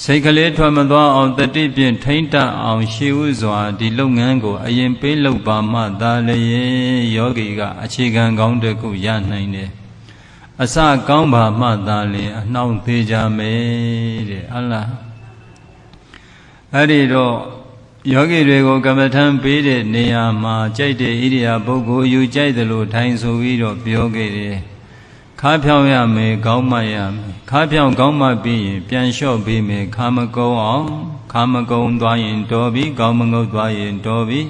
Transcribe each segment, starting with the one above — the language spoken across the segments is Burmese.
စိတ်ကလေးထွက်မသွားအောင်တတိဖြင့်ထိမ့်တအောင်ရှေးဥစွာဒီလုပ်ငန်းကို အရင်ပေးလုပ်ပါမှသာလျင်ယောဂီကအခြေခံကောင်းတစ်ခုရနိုင်တယ်အစကောင်းပါမှသာလျင်အနှောင့်သေးကြမယ်တဲ့အလားအဲ့ဒီတော့ယောဂီတွေကိုကမ္မထံပေးတဲ့နေရာမှာကြိုက်တဲ့ဣရိယာပုဂ္ဂိုလ်အယူကြိုက်တယ်လို့ထိုင်ဆိုပြီးတော့ပြောခဲ့တယ် ခါဖြောင်းရမယ်ကောင်းမှရမယ်ခါဖြောင်းကောင်းမှပြီးရင်ပြန်လျှော့ပေးမယ်ခါမကုန်းအောင်ခါမကုန်းသွားရင်တော်ပြီကောင်းမငုတ်သွားရင်တော်ပြီ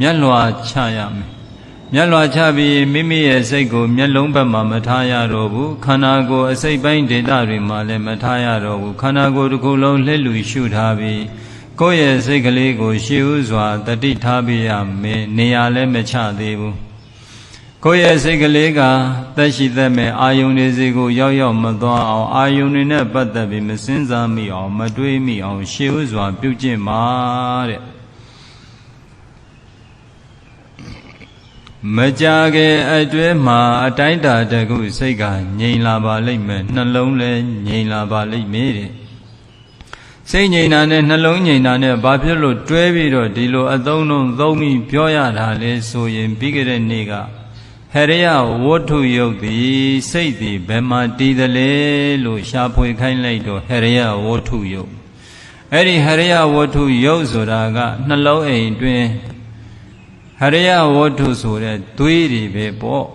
မျက်လွှာချရမယ်မျက်လွှာချပြီးမိမိရဲ့စိတ်ကိုမျက်လုံးဘက်မှာမထားရတော့ဘူးခန္ဓာကိုယ်အစိတ်ပိုင်းဒေသတွေမှာလည်းမထားရတော့ဘူးခန္ဓာကိုယ်တစ်ခုလုံးလှည့်လူရှုထားပြီးကိုယ့်ရဲ့စိတ်ကလေးကိုရှေးဥစွာတတိထားပြရမယ်နေရာလည်းမချသေးဘူး ကိုယ့်ရဲ့စိတ်ကလေးကသက်ရှိသက်မဲ့အာယုန်တွေစီကိုရောက်ရောက်မသွားအောင်အာယုန်တွေနဲ့ပတ်သက်ပြီးမစင်စားမိအောင်မတွေးမိအောင်ရှေးဥစွာပြုကျင့်ပါတဲ့မကြခင်အတွဲမှာအတိုင်းတာတကုစိတ်ကငြိမ်လာပါလိမ့်မယ်နှလုံးလည်းငြိမ်လာပါလိမ့်မယ်တဲ့စိတ်ငြိမ်တာနဲ့နှလုံးငြိမ်တာနဲ့ဘာဖြစ်လို့တွဲပြီးတော့ဒီလိုအသုံးလုံးသုံးပြီးပြောရတာလဲဆိုရင်ပြီးကြတဲ့နေ့ကဟ ရိယဝတ္ထုယုတ်သည်စိတ်သည်ဘယ်မှာတည်တယ်လဲလို့ရှားဖွေခိုင်းလိုက်တော့ဟရိယဝတ္ထုယုတ်အဲ့ဒီဟရိယဝတ္ထုယုတ်ဆိုတာကနှလုံးအိမ်တွင်ဟရိယဝတ္ထုဆိုတဲ့သွေးတွေပဲပေါ့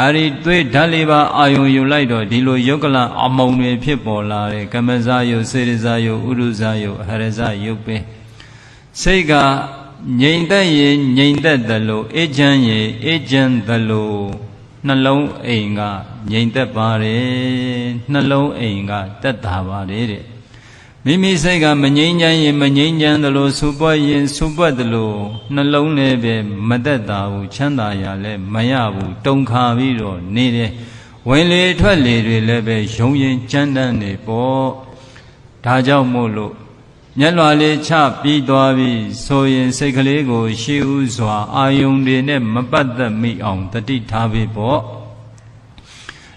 အာရီသွေးဓာတ်လေးပါအာယုံယူလိုက်တော့ဒီလိုယုတ်ကလအမုံတွေဖြစ်ပေါ်လာတဲ့ကမဇာယုတ်စေရဇာယုတ်ဥရုဇာယုတ်အဟရဇာယုတ်ပဲစိတ်က ငြိမ်သက်ရင်ငြိမ်သက်တယ်လို့အေးချမ်းရင်အေးချမ်းတယ်လို့နှလုံးအိမ်ကငြိမ်သက်ပါတယ်နှလုံးအိမ်ကတက်တာပါတယ်တဲ့မိမိစိတ်ကမငြိမ်းချမ်းရင်မငြိမ်းချမ်းသလိုစူပွက်ရင်စူပွက်သလိုနှလုံးလည်းပဲမသက်တာဘူးချမ်းသာရလည်းမရဘူးတုံခါပြီးတော့နေတယ်ဝင်လေထွက်လေတွေလည်းပဲယုံရင်ကြမ်းတမ်းနေပေါ့ဒါကြောင့်မို့လို့ မျက်လွှာလေးချပြီးသွားပြီဆိုရင်စိတ်ကလေးကို ရှေးဥစွာ အာယုန်တွေနဲ့မပတ်သက်မိအောင်တတိထားပြီပေါ့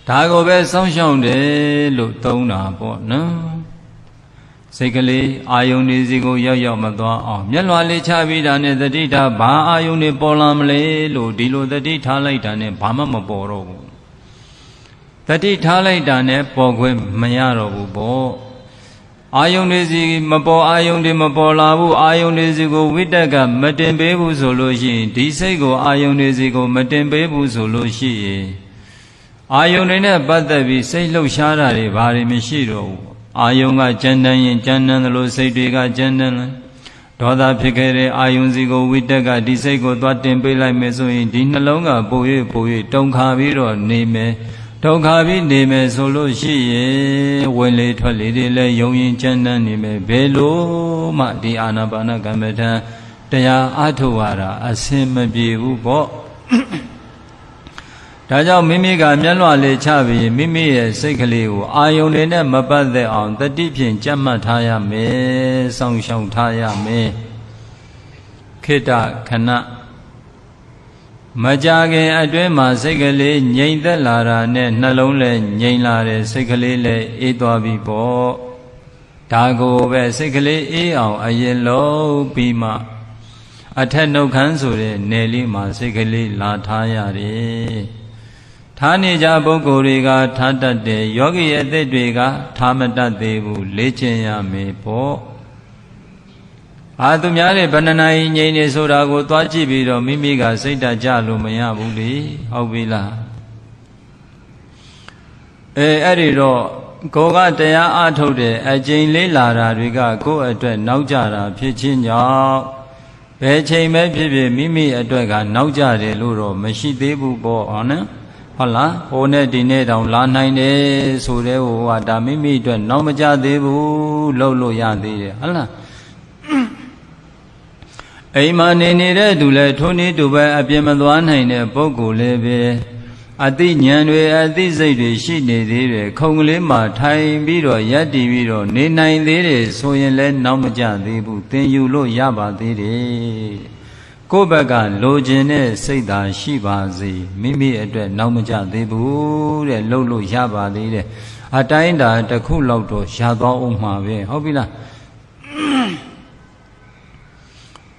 ဒါကိုပဲစောင့်ရှောက်တယ်လို့သုံးတာပေါ့နော်စိတ်ကလေးအာယုန်တွေစီကိုရောက်ရောက်မသွားအောင်မျက်လွှာလေးချပြီးတာနဲ့တတိထားဘာအာယုန်တွေပေါ်လာမလဲလို့ဒီလိုတတိထားလိုက်တာနဲ့ဘာမှမပေါ်တော့ဘူးတတိထားလိုက်တာနဲ့ပေါ်ခွင့်မရတော့ဘူးပေါ့ အာယုန်တွေစီမပေါ်အာယုန်တွေမပေါ်လာဘူးအာယုန်တွေစီကိုဝိတက်ကမတင်ပေးဘူးဆိုလို့ရှိရင်ဒီစိတ်ကိုအာယုန်တွေစီကိုမတင်ပေးဘူးဆိုလို့ရှိရင်အာယုန်တွေနဲ့ပတ်သက်ပြီးစိတ်လှုပ်ရှားတာတွေဘာတွေမရှိတော့ဘူးအာယုံကကြမ်းတမ်းရင်ကြမ်းတမ်းသလိုစိတ်တွေကကြမ်းတမ်းလဲဒေါသဖြစ်ခဲ့တဲ့အာယုံစီကိုဝိတက်ကဒီစိတ်ကိုသွားတင်ပေးလိုက်မယ်ဆိုရင်ဒီနှလုံးကပို၍ပို၍တုံခါပြီးတော့နေမယ် ဒုက္ခပြီးနေမယ်ဆိုလို့ရှိရင်ဝင်လေထွက်လေတွေလည်းယုံရင်ကြမ်းတမ်းနေမယ်ဘယ်လိုမှဒီအာနာပါနကမ္မထံတရားအထုတ်ရတာအစင်မပြေဘူးပေါ့ဒါကြောင့်မိမိကမျက်လွှာလေးချပြီးမိမိရဲ့စိတ်ကလေးကိုအာယုန်တွေနဲ့မပတ်သက်အောင်တတိဖြင့်ကြက်မှတ်ထားရမယ်စောင့်ရှောက်ထားရမယ်ခိတခဏ မကြခင်အတွင်းမှာစိတ်ကလေးငြိမ်သက်လာတာနဲ့နှလုံးလည်းငြိမ်လာတယ်စိတ်ကလေးလည်းအေးသွားပြီပေါ့ဒါကိုပဲစိတ်ကလေးအေးအောင်အရင်လုံးပြီးမှအထက်နှုတ်ခမ်းဆိုတဲ့နယ်လေးမှာစိတ်ကလေးလာထားရတယ်ထားနေကြပုဂ္ဂိုလ်တွေကထားတတ်တယ်ယောဂီအသက်တွေကထားမတတ်သေးဘူးလေ့ကျင့်ရမယ်ပေါ့ အာသူများတွေဗဏ္ဏနာယီငြိမ်နေဆိုတာကိုသွားကြည့်ပြီးတော့မိမိကစိတ်တကြလို့မရဘူးလေဟုတ်ပြီလားအဲအဲ့ဒီတော့ကိုကတရားအထုတ်တယ်အကျိန်လေးလာတာတွေကကိုယ့်အတွက်နောက်ကြတာဖြစ်ခြင်းကြောင့်ဘယ်ချိန်ပဲဖြစ်ဖြစ်မိမိအတွက်ကနောက်ကြတယ်လို့တော့မရှိသေးဘူးပေါ့ဟောနော်ဟုတ်လားဟိုနဲ့ဒီနဲ့တောင်လာနိုင်တယ်ဆိုတဲ့ဟိုကဒါမိမိအတွက်နောက်မကြသေးဘူးလှုပ်လို့ရသေးတယ်ဟုတ်လား အိမ်မှာနေနေတဲ့သူလည်းထိုနည်းတူပဲအပြင်းမသွားနိုင်တဲ့ပုဂ္ဂိုလ်လည်းပဲအသိဉာဏ်တွေအသိစိတ်တွေရှိနေသေးတယ်ခုံကလေးမှာထိုင်ပြီးတော့ရက်တည်ပြီးတော့နေနိုင်သေးတယ်ဆိုရင်လည်းနောက်မကြသေးဘူးသင်ယူလို့ရပါသေးတယ်ကိုယ့်ဘက်ကလိုချင်တဲ့စိတ်သာရှိပါစေမိမိအတွက်နောက်မကြသေးဘူးတဲ့လှုပ်လို့ရပါသေးတယ်အတိုင်းတာတစ်ခုလောက်တော့ရသွားအောင်မှာပဲဟုတ်ပြီလား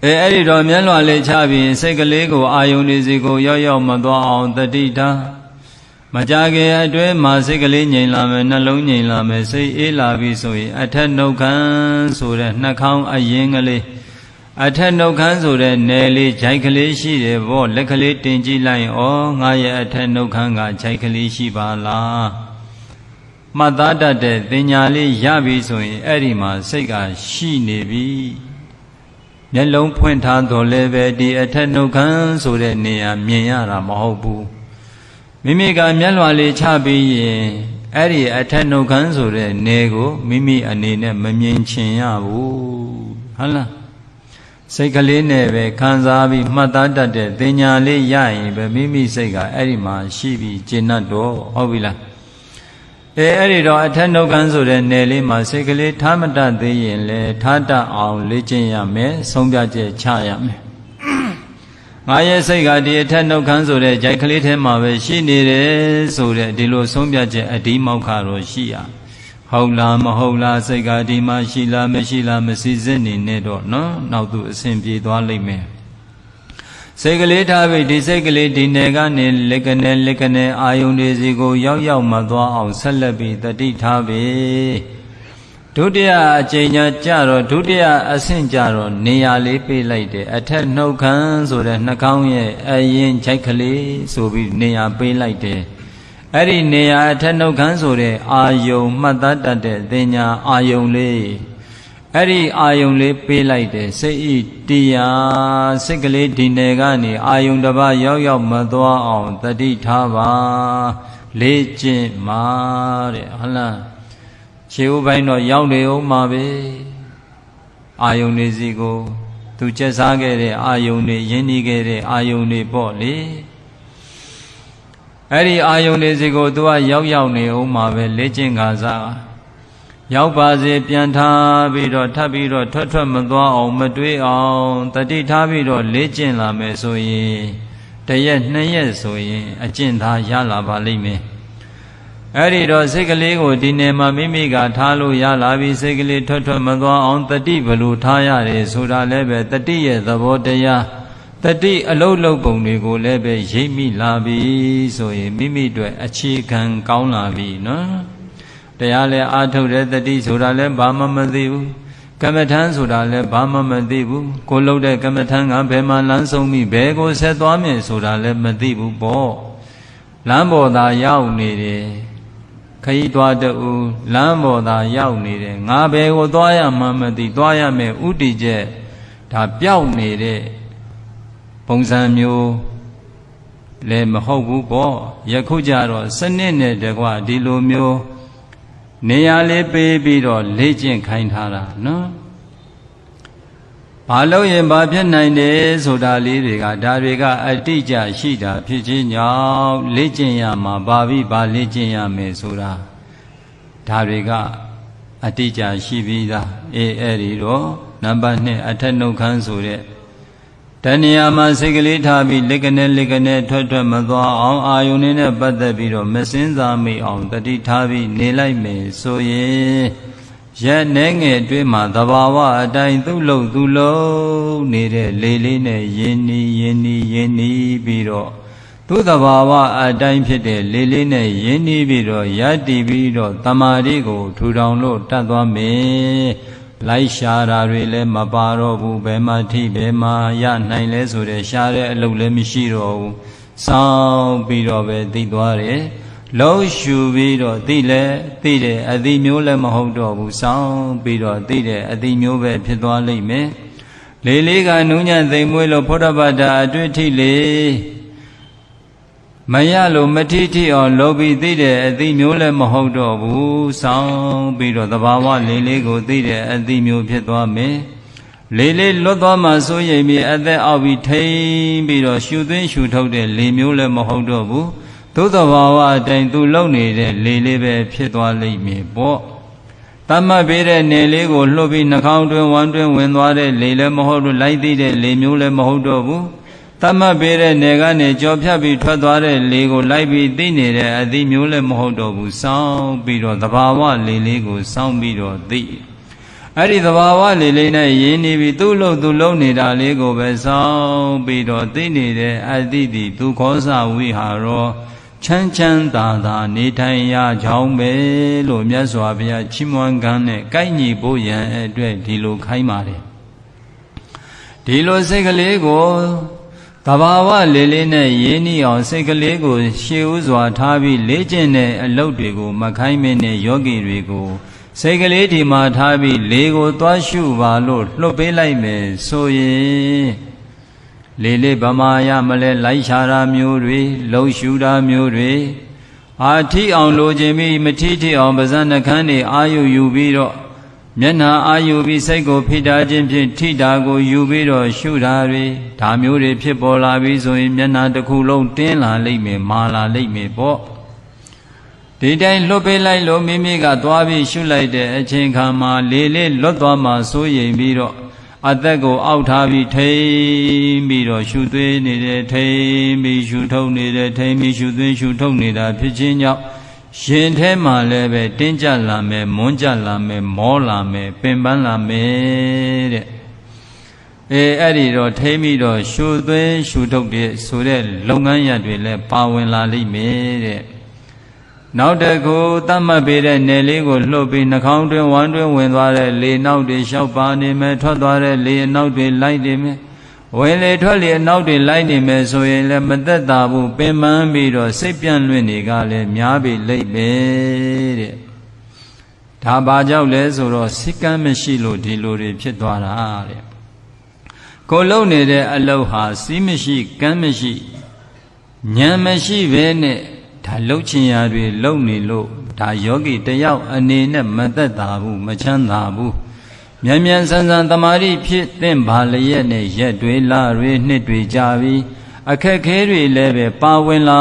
အဲအဲ့ဒီတော့မျက်လွှာလေးချပြီးစိတ်ကလေးကိုအာယုန်နေစီကိုရောက်ရောက်မသွားအောင်တတိထားမကြခင်အတွဲမှာစိတ်ကလေးငြိမ်လာမယ်နှလုံးငြိမ်လာမယ်စိတ်အေးလာပြီဆိုရင်အထက်နှုတ်ခမ်းဆိုတဲ့နှာခေါင်းအရင်ကလေးအထက်နှုတ်ခမ်းဆိုတဲ့နယ်လေးခြိုက်ကလေးရှိတယ်ဗောလက်ကလေးတင်ကြည့်လိုက်ဩငါရဲ့အထက်နှုတ်ခမ်းကခြိုက်ကလေးရှိပါလားမှတ်သားတတ်တဲ့တင်ညာလေးရပြီဆိုရင်အဲ့ဒီမှာစိတ်ကရှိနေပြီ မျက်လုံးဖွင့်ထားတော်လဲပဲဒီအထက်နှုတ်ခမ်းဆိုတဲ့နေရာမြင်ရတာမဟုတ်ဘူးမိမိကမျက်လွှာလေးချပြီးရင်အဲ့ဒီအထက်နှုတ်ခမ်းဆိုတဲ့နေကိုမိမိအနေနဲ့မမြင်ချင်ရဘူးဟုတ်လားစိတ်ကလေးနဲ့ပဲခံစားပြီးမှတ်သားတတ်တဲ့တင်ညာလေးရရင်ပဲမိမိစိတ်ကအဲ့ဒီမှာရှိပြီးကျင့်တတ်တော့ဟုတ်ပြီလား အဲအဲ့ဒီတော့အထက်နှုတ်ခမ်းဆိုတဲ့နယ်လေးမှာစိတ်ကလေးထားမတတ်သေးရင်လေထားတတ်အောင်လေ့ကျင့်ရမယ်ဆုံးဖြတ်ချက်ချရမယ်ငါရဲ့စိတ်ကဒီအထက်နှုတ်ခမ်းဆိုတဲ့ကြိုက်ကလေးထဲမှာပဲရှိနေတယ်ဆိုတဲ့ဒီလိုဆုံးဖြတ်ချက်အဒီမောက်ခါတော့ရှိရဟုတ်လားမဟုတ်လားစိတ်ကဒီမှာရှိလားမရှိလားမစိစစ်နေနဲ့တော့နော်နောက်သူအဆင်ပြေသွားလိမ့်မယ် စိတ်ကလေးထားပြီးဒီစိတ်ကလေးဒီနယ်ကနေလက်ကနေလက်ကနေအာယုန်တွေစီကို ရောက်ရောက်မသွားအောင်ဆက်လက်ပြီးတတိထားပြီးဒုတိယအကျဉ်းညာကြတော့ဒုတိယအဆင့်ကြတော့နေရာလေးပေးလိုက်တယ်အထက်နှုတ်ခမ်းဆိုတဲ့နှာခေါင်းရဲ့အရင်ခြိုက်ကလေးဆိုပြီးနေရာပေးလိုက်တယ်အဲ့ဒီနေရာအထက်နှုတ်ခမ်းဆိုတဲ့အာယုံမှတ်သားတတ်တဲ့သင်ညာအာယုံလေး အဲ့ဒီအာယုံလေးပေးလိုက်တယ်စိတ်ဤတရားစိတ်ကလေးဒီနယ်ကနေအာယုံတစ်ပါးရောက်ရောက်မသွားအောင်တတိထားပါလေးကျင့်ပါတဲ့ဟုတ်လားခြေဥပိုင်းတော့ရောက်နေဦးမှာပဲအာယုန်နေစီကို သူကျက်စားခဲ့တဲ့အာယုန်နေရင်းနှီးခဲ့တဲ့အာယုန်နေပေါ့လေအဲ့ဒီအာယုန်နေစီကိုသူကရောက်ရောက်နေဦးမှာပဲလေ့ကျင့်ခါစား ရောက်ပါစေပြန်ထားပြီးတော့ထပ်ပြီးတော့ထွက်ထွက်မသွားအောင်မတွေးအောင်တတိထားပြီးတော့လေ့ကျင့်လာမယ်ဆိုရင်တရက်နှစ်ရက်ဆိုရင် အကျင့်သားရလာပါလိမ့်မယ်အဲ့ဒီတော့စိတ်ကလေးကိုဒီနေမှာမိမိကထားလို့ရလာပြီစိတ်ကလေးထွက်ထွက်မသွားအောင်တတိဘလို့ထားရတယ်ဆိုတာလည်းပဲတတိရဲ့သဘောတရားတတိအလုတ်လုတ်ပုံတွေကိုလည်းပဲရိပ်မိလာပြီဆိုရင်မိမိတို့အခြေခံကောင်းလာပြီနော် တရားလည်းအာထုတ်တဲ့တတိဆိုတာလည်းဘာမှမသိဘူးကမ္မထမ်းဆိုတာလည်းဘာမှမသိဘူးကိုလှုပ်တဲ့ကမ္မထမ်းကဘယ်မှာလမ်းဆုံးပြီဘယ်ကိုဆက်သွားမယ်ဆိုတာလည်းမသိဘူးပေါ့လမ်းပေါ်သာရောက်နေတယ်ခရီးသွားတူလမ်းပေါ်သာရောက်နေတယ်ငါဘယ်ကိုသွားရမှမသိသွားရမယ်ဥတီချက်ဒါပျောက်နေတဲ့ပုံစံမျိုးလည်းမဟုတ်ဘူးပေါ့ယခုကြတော့စနစ်နဲ့တကွဒီလိုမျိုး နေရာလေးပေးပြီးတော့လေ့ကျင့်ခိုင်းထားတာနော်ဘာလို့ရင်ဘာဖြစ်နိုင်တယ်ဆိုတာလေးတွေကဒါတွေကအတိအကျရှိတာဖြစ်ခြင်းကြောင့်လေ့ကျင့်ရမှာဘာပြီးဘာလေ့ကျင့်ရမယ်ဆိုတာဒါတွေကအတိအကျရှိပြီးသားအေးအဲ့ဒီတော့နံပါတ်2အထက်နှုတ်ခမ်းဆိုတဲ့ တဏှာမှာစိတ်ကလေးထားပြီးလက်ကနေလက်ကနေထွက်ထွက်မသွားအောင်အာယုန်နဲ့ပတ်သက်ပြီးတော့မစင်းစားမိအောင်တတိထားပြီးနေလိုက်မယ်ဆိုရင်ရက်နှဲငယ်အတွင်းမှာသဘာဝအတိုင်းသူ့လုံသူ့လုံနေတဲ့လေလေးနဲ့ယင်းနီးယင်းနီးယင်းနီးပြီးတော့သူ့သဘာဝအတိုင်းဖြစ်တဲ့လေလေးနဲ့ယင်းနီးပြီးတော့ယက်တီပြီးတော့တမာရီကိုထူထောင်လို့တတ်သွားမယ် လိုက်ရှာတာတွေလည်းမပါတော့ဘူးဘယ်မှာထိဘယ်မှာရနိုင်လဲဆိုတဲ့ရှားတဲ့အလုပ်လည်းမရှိတော့ဘူးစောင်းပြီးတော့ပဲသိသွားတယ်လုံးရှူပြီးတော့သိလဲသိတယ်အတိမျိုးလည်းမဟုတ်တော့ဘူးစောင်းပြီးတော့သိတယ်အတိမျိုးပဲဖြစ်သွားလိမ့်မယ်လေလေးကနုညံ့သိမ်မွေးလို့ဖုဒ္ဓဘာသာအတွေ့ထိလေ မရလို့မထိထိအောင်လောပြီးသိတဲ့အသိမျိုးလည်းမဟုတ်တော့ဘူးစောင်းပြီးတော့သဘာဝလေးလေးကိုသိတဲ့အသိမျိုးဖြစ်သွားမယ်လေးလေးလွတ်သွားမှစိုးရိမ်ပြီးအသက်အောက်ပြီးထိမ့်ပြီးတော့ရှူသွင်းရှူထုတ်တဲ့လေမျိုးလည်းမဟုတ်တော့ဘူးသို့သဘာဝအတိုင်းသူလုံနေတဲ့လေလေးပဲဖြစ်သွားလိမ့်မယ်ပေါ့တမတ်ပေးတဲ့နေလေးကိုလှုပ်ပြီးနှာခေါင်းတွင်ဝမ်းတွင်ဝင်သွားတဲ့လေလည်းမဟုတ်ဘူးလိုက်သိတဲ့လေမျိုးလည်းမဟုတ်တော့ဘူး တတ်မှတ်ပေးတဲ့နယ်ကနေကြော်ဖြတ်ပြီးထွက်သွားတဲ့လေကိုလိုက်ပြီးသိနေတဲ့အသည့်မျိုးလည်းမဟုတ်တော့ဘူးစောင်းပြီးတော့သဘာဝလေလေးကိုစောင်းပြီးတော့သိအဲ့ဒီသဘာဝလေလေးနဲ့ရင်းနေပြီးသူ့လို့သူလုံနေတာလေးကိုပဲစောင်းပြီးတော့သိနေတဲ့အသည့်ဒီသူခောစဝိဟာရောချမ်းချမ်းသာသာနေထိုင်ရကြောင်းပဲလို့မြတ်စွာဘုရားချီးမွမ်းကမ်းနဲ့ကိုက်ညီဖို့ရန်အတွက်ဒီလိုခိုင်းပါတယ်ဒီလိုစိတ်ကလေးကို တဘာဝလေးလေးနဲ့ရင်းနှီးအောင်စိတ်ကလေးကို ရှေးဥစွာထားပြီးလေ့ကျင့်တဲ့အလုပ်တွေကိုမခိုင်းမင်းနဲ့ယောဂီတွေကိုစိတ်ကလေးဒီမှာထားပြီးလေကိုသွားရှုပါလို့လှုပ်ပေးလိုက်မယ်ဆိုရင်လေလေးဗမာယမလဲလိုက်ရှာတာမျိုးတွေလှုပ်ရှုတာမျိုးတွေအာထိအောင်လိုခြင်းပြီးမထိထိအောင်ပါဇက်နှခမ်းတွေအာယုယူပြီးတော့ မျက်နှာအာယုပြီးစိတ်ကိုဖိတာခြင်းဖြင့်ထိတာကိုယူပြီးတော့ရှုတာတွေဒါမျိုးတွေဖြစ်ပေါ်လာပြီးဆိုရင်မျက်နှာတစ်ခုလုံးတင်းလာလိမ့်မယ်မာလာလိမ့်မယ်ပေါ့ဒီတိုင်းလွတ်ပေးလိုက်လို့မိမိကသွားပြီးရှုလိုက်တဲ့အချိန်ခါမှာလေလေးလွတ်သွားမှစိုးရိမ်ပြီးတော့အသက်ကိုအောက်ထားပြီးထိမ့်ပြီးတော့ရှုသွေးနေတယ်ထိမ့်ပြီးရှုထုတ်နေတယ်ထိမ့်ပြီးရှုသွေးရှုထုတ်နေတာဖြစ်ခြင်းကြောင့် ရှင်ထဲမှာလည်းပဲတင်းကြလာမယ်မွန်းကြလာမယ်မောလာမယ်ပင်ပန်းလာမယ်တဲ့အဲအဲ့ဒီတော့ထိမ့်ပြီးတော့ရှုသွေးရှုထုတ်တဲ့ဆိုတဲ့လုပ်ငန်းရတွေလည်းပါဝင်လာလိမ့်မယ်တဲ့နောက်တကူတတ်မှတ်ပေးတဲ့နယ်လေးကိုလှုပ်ပြီးနှာခေါင်းတွင်ဝမ်းတွင်ဝင်သွားတဲ့လေနောက်တွေလျှောက်ပါနေမယ်ထွက်သွားတဲ့လေအနောက်တွေလိုက်နေမယ် ဝင်လေထွက်လေအနောက်တွေလိုက်နေမယ်ဆိုရင်လည်းမသက်သာဘူးပင်ပန်းပြီးတော့စိတ်ပြန့်လွင့်နေကလည်းများပြီလိမ့်မယ်တဲ့ဒါဘာကြောင့်လဲဆိုတော့စိတ်ကမ်းမရှိလို့ဒီလိုတွေဖြစ်သွားတာတဲ့ကိုလုံနေတဲ့အလုတ်ဟာစီးမရှိကမ်းမရှိဉာဏ်မရှိဘဲနဲ့ဒါလှုပ်ချင်ရာတွေလှုပ်နေလို့ဒါယောဂီတယောက်အနေနဲ့မသက်သာဘူးမချမ်းသာဘူး မြန်မြန်ဆန်ဆန်တမာတိဖြစ်သင့်ပါလျက်နဲ့ရက်တွေလတွေနှစ်တွေကြာပြီးအခက်ခဲတွေလည်းပဲပါဝင်လာ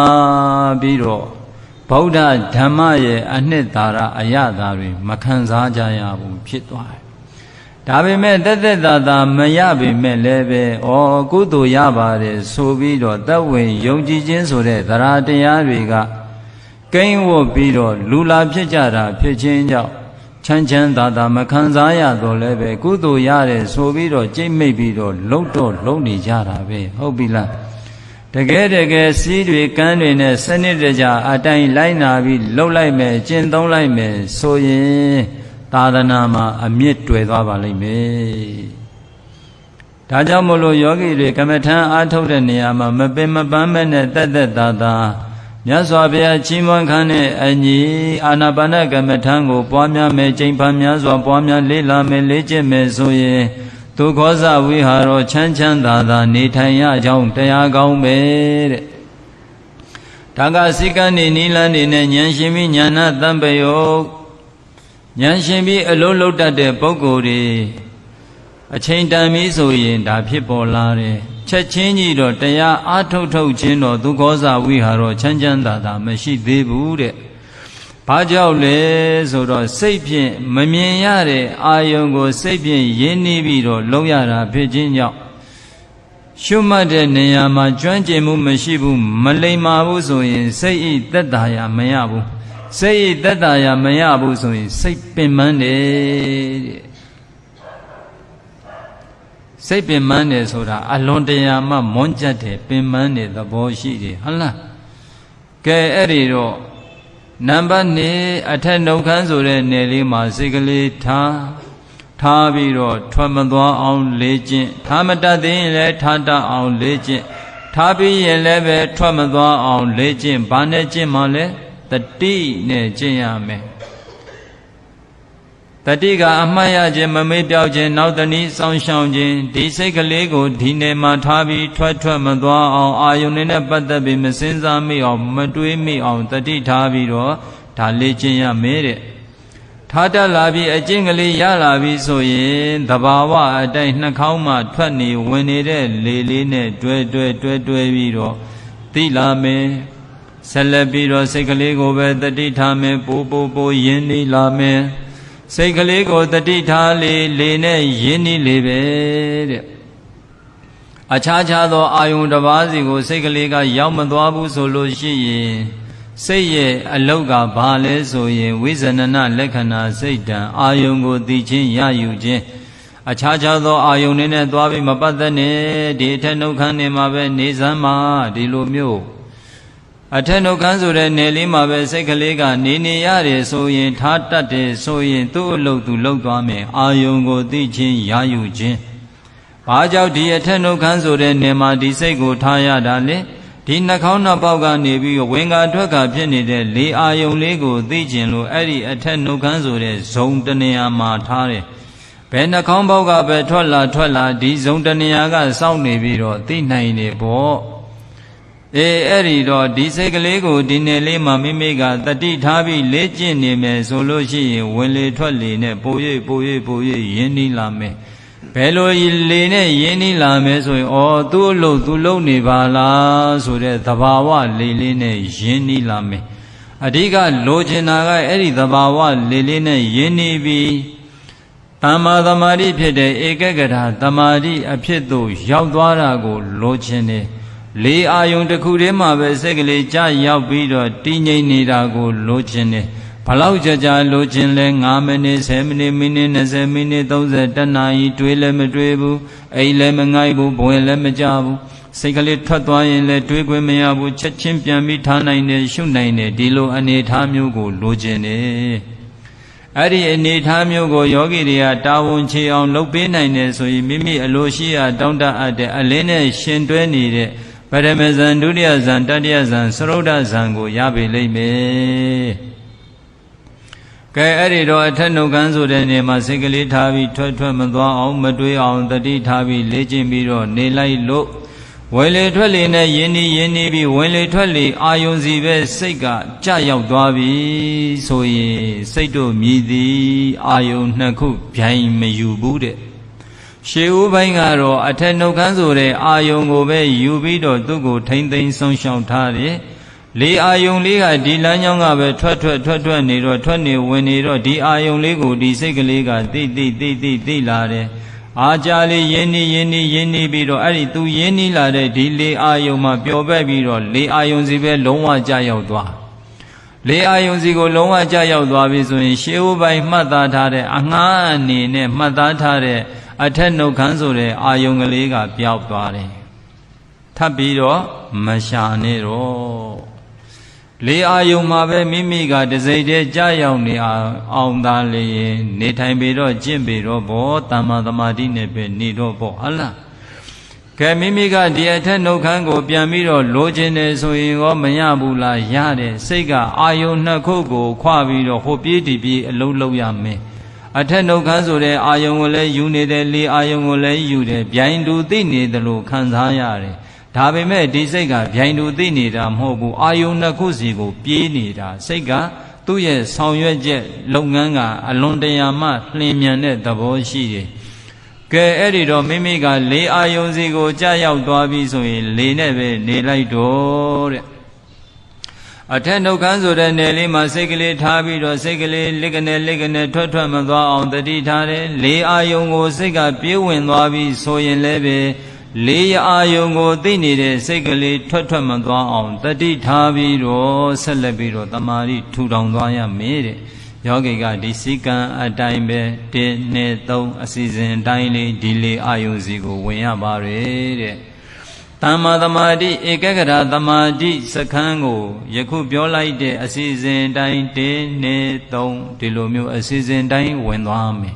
ပြီးတော့ဗုဒ္ဓဓမ္မရဲ့အနှစ်သာရအယတာတွေမခံစားကြရဘူးဖြစ်သွားတယ်ဒါပေမဲ့တက်တက်တာတာမရပေမဲ့လည်းပဲဩကုသိုလ်ရပါတယ်ဆိုပြီးတော့တတ်ဝင်ယုံကြည်ခြင်းဆိုတဲ့သရာတရားတွေကကိန်းဝတ်ပြီးတော့လူလာဖြစ်ကြတာဖြစ်ခြင်းကြောင့် ချမ်းချမ်းသာသာမခံစားရတော့လည်းပဲကုသိုလ်ရတယ်ဆိုပြီးတော့ကြိတ်မိတ်ပြီးတော့လှုပ်တော့လှုပ်နေကြတာပဲဟုတ်ပြီလားတကယ်တကယ်စီးတွေကန်းတွေနဲ့စနစ်တကျအတိုင်းလိုက်နာပြီးလှုပ်လိုက်မယ်ကျင့်သုံးလိုက်မယ်ဆိုရင်သာသနာမှာအမြင့်တွေ့သွားပါလိမ့်မယ်ဒါကြောင့်မို့လို့ယောဂီတွေကမ္မထံအားထုတ်တဲ့နေရာမှာမပင်မပန်းမဲ့နဲ့တက်တက်တာတာ မြတ်စွာဘုရားချီးမွမ်းခန်းတဲ့အညီအာနာပါနကမ္မထံကိုပွားများမယ်ကျင့်ဖန်များစွာပွားများလေ့လာမယ်လေ့ကျင့်မယ်ဆိုရင်ဒုက္ခောဇဝိဟာရောချမ်းချမ်းသာသာနေထိုင်ရကြောင်းတရားကောင်းပဲတဲ့ဒါကစိကံနေနီလန်းနေနဲ့ဉာဏ်ရှင်ပြီးဉာဏတံပယောဉာဏ်ရှင်ပြီးအလုံးလုံးတတ်တဲ့ပုဂ္ဂိုလ်တွေ အချိန်တန်ပြီဆိုရင်ဒါဖြစ်ပေါ်လာတယ်ချက်ချင်းကြီးတော့တရားအာထုတ်ထုတ်ခြင်းတော့သူခောဇဝိဟာတော့ချမ်းချမ်းသာသာမရှိသေးဘူးတဲ့ဘာကြောင့်လဲဆိုတော့စိတ်ဖြင့်မမြင်ရတဲ့အာယုံကို စိတ်ဖြင့်ရင်းနှီးပြီးတော့လုံးရတာဖြစ်ခြင်းကြောင့်ရှုမှတ်တဲ့နေရာမှာကျွမ်းကျင်မှုမရှိဘူးမလိမ္မာဘူးဆိုရင် စိတ်ဤသက်သာရာမရဘူးစိတ်ဤသက်သာရာမရဘူးဆိုရင် စိတ်ပင်ပန်းတယ်တဲ့ စိတ်ပင်ပန်းတယ်ဆိုတာအလွန်တရာမှမွန်းကြက်တယ်ပင်ပန်းတဲ့သဘောရှိတယ်ဟုတ်လားကဲအဲ့ဒီတော့နံပါတ်2အထက်နှုတ်ခမ်းဆိုတဲ့နယ်လေးမှာစိတ်ကလေးထားထားပြီးတော့ထွက်မသွားအောင်လေ့ကျင့်ထားမတတ်သေးရင်လည်းထားတတ်အောင်လေ့ကျင့်ထားပြီးရင်လည်းပဲထွက်မသွားအောင်လေ့ကျင့်ဘာနဲ့ကျင့်မှလဲတတိနဲ့ကျင့်ရမယ် တတိကအမှတ်ရခြင်းမမေ့ပြောက်ခြင်းနောက်တနည်းစောင်းရှောင်ခြင်းဒီစိတ်ကလေးကိုဒီနေမှာထားပြီးထွက်ထွက်မသွားအောင်အာယုန်နဲ့ပတ်သက်ပြီးမစင်စားမိအောင်မတွေးမိအောင်တတိထားပြီးတော့ဒါလေ့ကျင့်ရမယ်တဲ့ထားတတ်လာပြီးအကျင့်ကလေးရလာပြီးဆိုရင်သဘာဝအတိုင်းနှာခေါင်းမှထွက်နေဝင်နေတဲ့လေလေးနဲ့တွဲတွဲတွဲတွဲပြီးတော့သိလာမယ်ဆက်လက်ပြီးတော့စိတ်ကလေးကိုပဲတတိထားမယ်ပိုးပိုးပိုးယဉ်နေလာမယ် စိတ်ကလေးကိုတတိထားလေလေနဲ့ယဉ်နေလေပဲတဲ့အခြားခြားသောအာယုန်တစ်ပါးစီကိုစိတ်ကလေးကရောက်မသွားဘူးဆိုလို့ရှိရင်စိတ်ရဲ့အလောက်ကဘာလဲဆိုရင်ဝိဇနနလက္ခဏာစိတ်တံအာယုန်ကိုသိချင်းရယူခြင်းအခြားခြားသောအာယုန်တွေနဲ့သွားပြီးမပတ်သက်နဲ့ဒီအထက်နှုတ်ခမ်းနေမှာပဲနေစမ်းမှာဒီလိုမျိုး အထက်နှုတ်ခမ်းဆိုတဲ့နယ်လေးမှာပဲစိတ်ကလေးကနေနေရတယ်ဆိုရင်ထားတတ်တယ်ဆိုရင်သူ့အလုပ်သူလုပ်သွားမယ်အာယုန်ကိုသိချင်းရယူခြင်းဘာကြောင့်ဒီအထက်နှုတ်ခမ်းဆိုတဲ့နယ်မှာဒီစိတ်ကိုထားရတာလဲဒီနှာခေါင်းနှစ်ပေါက်ကနေပြီးဝင်ကာထွက်ကဖြစ်နေတဲ့လေအာယုံလေးကိုသိကျင်လို့အဲ့ဒီအထက်နှုတ်ခမ်းဆိုတဲ့ဇုံတနေရာမှာထားတယ်ဘယ်နှာခေါင်းပေါက်ကပဲထွက်လာထွက်လာဒီဇုံတနေရာကစောင့်နေပြီးတော့သိနိုင်နေပေါ့ အေးအဲ့ဒီတော့ဒီစိတ်ကလေးကိုဒီနယ်လေးမှာမိမိကတတိထားပြီးလေ့ကျင့်နေမယ်ဆိုလို့ရှိရင်ဝင်လေထွက်လေနဲ့ပို၍ပို၍ပို၍ရင်းနှီးလာမယ်ဘယ်လိုလေနဲ့ရင်းနှီးလာမယ်ဆိုရင်ဩသူ့အလုပ်သူလုပ်နေပါလားဆိုတဲ့သဘာဝလေလေးနဲ့ရင်းနှီးလာမယ်အဓိကလိုချင်တာကအဲ့ဒီသဘာဝလေလေးနဲ့ရင်းနှီးပြီးတမ္မာသမာဓိဖြစ်တဲ့ဧကဂရသမာဓိအဖြစ်သို့ရောက်သွားတာကိုလိုချင်တယ် လေးအာယုံတစ်ခုတည်းမှာပဲစိတ်ကလေးကြာရောက်ပြီးတော့တည်ငြိမ်နေတာကိုလိုချင်တယ်ဘလောက်ကြာကြာလိုချင်လဲ9မိနစ်10မိနစ်မိနစ်20မိနစ်30တနာရီတွေးလည်းမတွေးဘူးအိမ်လည်းမငိုက်ဘူးဘဝင်လည်းမကြဘူးစိတ်ကလေးထွက်သွားရင်လည်းတွေးခွင့်မရဘူးချက်ချင်းပြန်ပြီးထားနိုင်တယ်ရှုနိုင်တယ်ဒီလိုအနေထားမျိုးကိုလိုချင်တယ်အဲ့ဒီအနေထားမျိုးကိုယောဂီတွေကတာဝန်ချေအောင်လုပ်ပေးနိုင်တယ်ဆိုရင်မိမိအလိုရှိရာတောင်းတအပ်တဲ့အလင်းနဲ့ရှင်တွဲနေတဲ့ ပရမဇန်ဒုတိယဇန်တတိယဇန်သရုဒ္ဓဇန်ကိုရပေလိမ့်မယ်ကဲအဲ့ဒီတော့အထက်နှုတ်ခမ်းဆိုတဲ့နေမှာစိတ်ကလေးထားပြီးထွက်ထွက်မသွားအောင်မတွေးအောင်တတိထားပြီးလေ့ကျင့်ပြီးတော့နေလိုက်လို့ဝင်လေထွက်လေနဲ့ယင်းဤယင်းဤပြီးဝင်လေထွက်လေအာယုံစီပဲစိတ်ကကြရောက်သွားပြီဆိုရင်စိတ်တို့မြည်သည်အာယုံနှစ်ခုဗျိုင်မယူဘူးတဲ့ ရှေးဦးပိုင်းကတော့အထက်နှုတ်ခမ်းဆိုတဲ့အာယုံကိုပဲယူပြီးတော့သူ့ကိုထိမ့်သိမ်းဆုံးရှောင်ထားတယ်လေအာယုံလေးကဒီလမ်းကြောင်းကပဲထွက်ထွက်ထွက်ထွက်နေတော့ထွက်နေဝင်နေတော့ဒီအာယုံလေးကိုဒီစိတ်ကလေးကတိတိတိတိတိလာတယ်အာကြလေးယင်းနေယင်းနေယင်းနေပြီးတော့အဲ့ဒီသူယင်းနေလာတဲ့ဒီလေအာယုံမှာပျော်ပဲ့ပြီးတော့လေအာယုံစီပဲလုံးဝကြာရောက်သွားလေအာယုံစီကိုလုံးဝကြာရောက်သွားပြီဆိုရင်ရှေးဥပိုင်းမှတ်သားထားတဲ့အငှားအနေနဲ့မှတ်သားထားတဲ့ အထက်နှုတ်ခမ်းဆိုတဲ့အာယုံကလေးကပျောက်သွားတယ်ထပ်ပြီးတော့မရှာနဲ့တော့လေအာယုံမှာပဲမိမိကတစိမ့်တည်းကြာရောက်နေအောင်အောင်သားလေနေထိုင်ပေတော့ကျင့်ပေတော့ဘောတမ္မာသမာဓိနဲ့ပဲနေတော့ဘောဟလားကဲမိမိကဒီအထက်နှုတ်ခမ်းကို ပြန်ပြီးတော့လိုချင်တယ်ဆိုရင်ရောမရဘူးလားရတယ်စိတ်ကအာယုံနှစ်ခုကိုခွပြီးတော့ဟိုပြေးတီပြေးအလုံးလုံးရမယ် အထက်နှုတ်ခမ်းဆိုတဲ့အာယုံကိုလည်းယူနေတယ်လေအာယုံကိုလည်းယူတယ်ဗျိုင်းတူသိနေတယ်လို့ခံစားရတယ်ဒါပေမဲ့ဒီစိတ်ကဗျိုင်တူသိနေတာမဟုတ်ဘူးအာယုန်နှစ်ခုစီကိုပြေးနေတာစိတ်ကသူ့ရဲ့ဆောင်ရွက်ချက်လုပ်ငန်းကအလွန်တရာမှလျင်မြန်တဲ့သဘောရှိတယ်ကဲအဲ့ဒီတော့မိမိကလေအာယုန်စီကိုကြာရောက်သွားပြီဆိုရင်လေနဲ့ပဲနေလိုက်တော့တဲ့ အထက်နှုတ်ခမ်းဆိုတဲ့နယ်လေးမှာစိတ်ကလေးထားပြီးတော့စိတ်ကလေးလက်ကနေလက်ကနေထွက်ထွက်မသွားအောင်တတိထားတယ်လေအာယုန်ကိုစိတ်ကပြေးဝင်သွားပြီဆိုရင်လည်းပဲလေးအာယုံကိုသိနေတဲ့စိတ်ကလေးထွက်ထွက်မသွားအောင်တတိထားပြီးတော့ဆက်လက်ပြီးတော့တမာရီထူထောင်သွားရမေးတဲ့ယောဂီကဒီစည်းကံအတိုင်းပဲ1နဲ့3အစီစဉ်အတိုင်းလေးဒီလေးအာယုံစီကိုဝင်ရပါရတဲ့ တမ္မာသမာဓိဧကဂရသမာဓိစခန်းကိုယခုပြောလိုက်တဲ့အစီစဉ်တိုင်း1နဲ့3ဒီလိုမျိုးအစီစဉ်တိုင်းဝင်သွားမယ်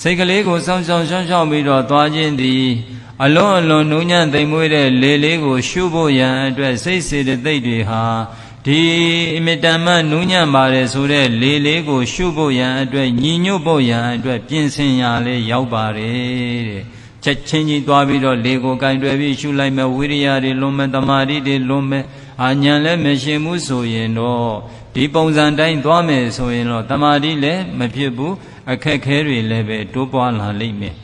စိတ်ကလေးကိုစောင့်ရှောက်ရှောင်းရှောက်ပြီးတော့သွားခြင်းသည်အလွန်အလွန်နူးညံ့သိမ်မွေးတဲ့လေလေးကို ရှုဖို့ရန်အတွက်စိတ်စေတသိက်တွေဟာဒီအမြဲတမ်းနူးညံ့ပါတယ်ဆိုတဲ့လေလေးကို ရှုဖို့ရန်အတွက်ညီညွတ်ဖို့ရန်အတွက်ပြင်ဆင်ရာလေးရောက်ပါတယ်တဲ့ ချက်ချင်းကြီးသွားပြီးတော့လေကိုကင်တွယ်ပြီးရှုလိုက်မယ်ဝိရိယတွေလွန်မဲ့တမာတိတွေလွန်မဲ့အာညာလည်းမရှင်မှုဆိုရင်တော့ဒီပုံစံတိုင်းသွားမယ်ဆိုရင်တော့တမာတိလည်းမဖြစ်ဘူးအခက်ခဲတွေလည်းပဲတိုးပွားလာလိမ့်မယ်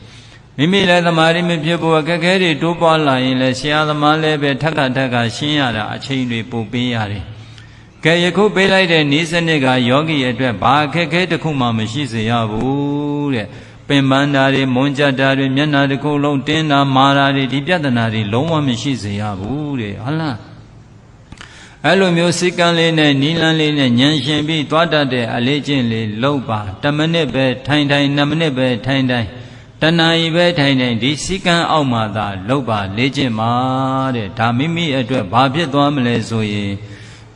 မိမိလည်းသမာဓိမဖြစ်ဖို့အခက်ခဲတွေတိုးပွားလာရင်လည်းဆရာသမားလည်းပဲထက်ကထက်ကရှင်းရတာအချိန်တွေပိုပေးရတယ်။ကဲယခုပေးလိုက်တဲ့ဤစနစ်ကယောဂီအတွက်ဘာအခက်ခဲတစ်ခုမှမရှိစေရဘူးတဲ့။ဘ ပင်ပန်းတာတွေမွန်းကြတာတွေမျက်နှာတစ်ခုလုံးတင်းတာမာတာတွေဒီပြဿနာတွေလုံးဝမရှိစေရဘူးတဲ့ဟုတ်လားအဲ့လိုမျိုးစိတ်ကံလေးနဲ့နီလန်းလေးနဲ့ညံရှင်ပြီးသွားတတ်တဲ့အလေးချင်းလေးလောက်ပါ10မိနစ်ပဲထိုင်ထိုင်2မိနစ်ပဲထိုင်ထိုင်တဏှာကြီးပဲထိုင်ထိုင်ဒီစိတ်ကံအောက်မှာသာလောက်ပါလေးချင်းပါတဲ့ဒါမိမိအတွက်ဘာဖြစ်သွားမလဲဆိုရင်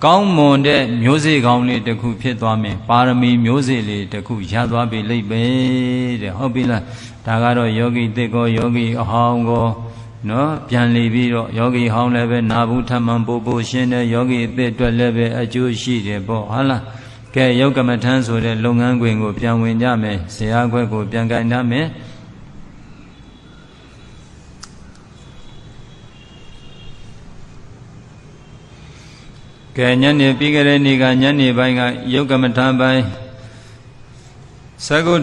ကောင်းမွန်တဲ့မျိုးစေ့ကောင်းလေးတစ်ခုဖြစ်သွားမယ်ပါရမီမျိုးစေ့လေးတစ်ခုရသွားပြီလိမ့်ပဲတဲ့ဟုတ်ပြီလားဒါကတော့ယောဂီတစ်ကောယောဂီအဟောင်းကောနော်ပြန်လီပြီးတော့ယောဂီဟောင်းလည်းပဲနာဘူးထမှန်ပို့ပို့ရှင်းတဲ့ယောဂီအသစ်အတွက်လည်းပဲအကျိုးရှိတယ်ပေါ့ဟုတ်လားကဲယောဂမထမ်းဆိုတဲ့လုပ်ငန်းခွင်ကိုပြန်ဝင်ကြမယ်ဇေယျခွက်ကိုပြန်ကင်ထားမယ် ကဲညနေပြီးကြတဲ့နေ့ကညနေပိုင်းကယုတ်ကမ္မထာပိုင်းသကု